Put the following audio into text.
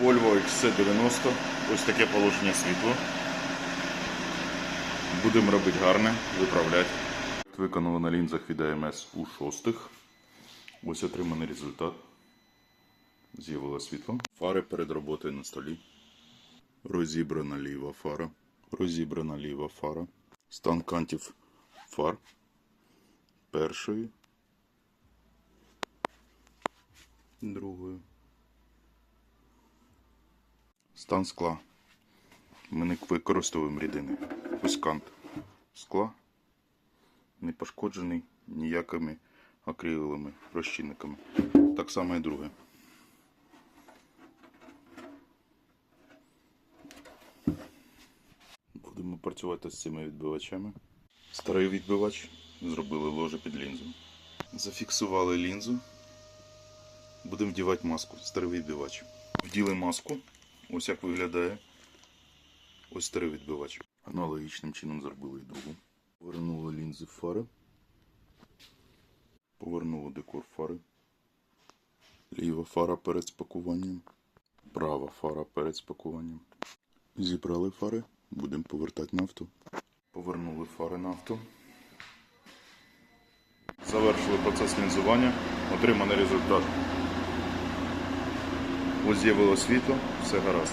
Volvo XC90. Ось таке положення світла. Будемо робити гарне, виправляти. Виконано на лінзах від АМС у шостих. Ось отриманий результат. З'явилось світло. Фари перед роботою на столі. Розібрана ліва фара. Розібрана ліва фара. Стан кантів фар. Першої. Другої. Стан скла. Ми не використовуємо рідини. Ось кант скла. Не пошкоджений ніякими акриловими розчинниками. Так само і друге. Будемо працювати з цими відбивачами. Старий відбивач зробили ложе під лінзу. Зафіксували лінзу. Будемо вдівати маску. Старий відбивач. Вділи маску. Ось як виглядає. Ось старий відбивач. Аналогічним чином зробили і другу. Повернули лінзи фари. Повернули декор фари. Ліва фара перед спакуванням. Права фара перед спакуванням. Зібрали фари. Будемо повертати на авто. Повернули фари на авто. Завершили процес лінзування. Отриманий результат. Ось з'явило світло, все гаразд.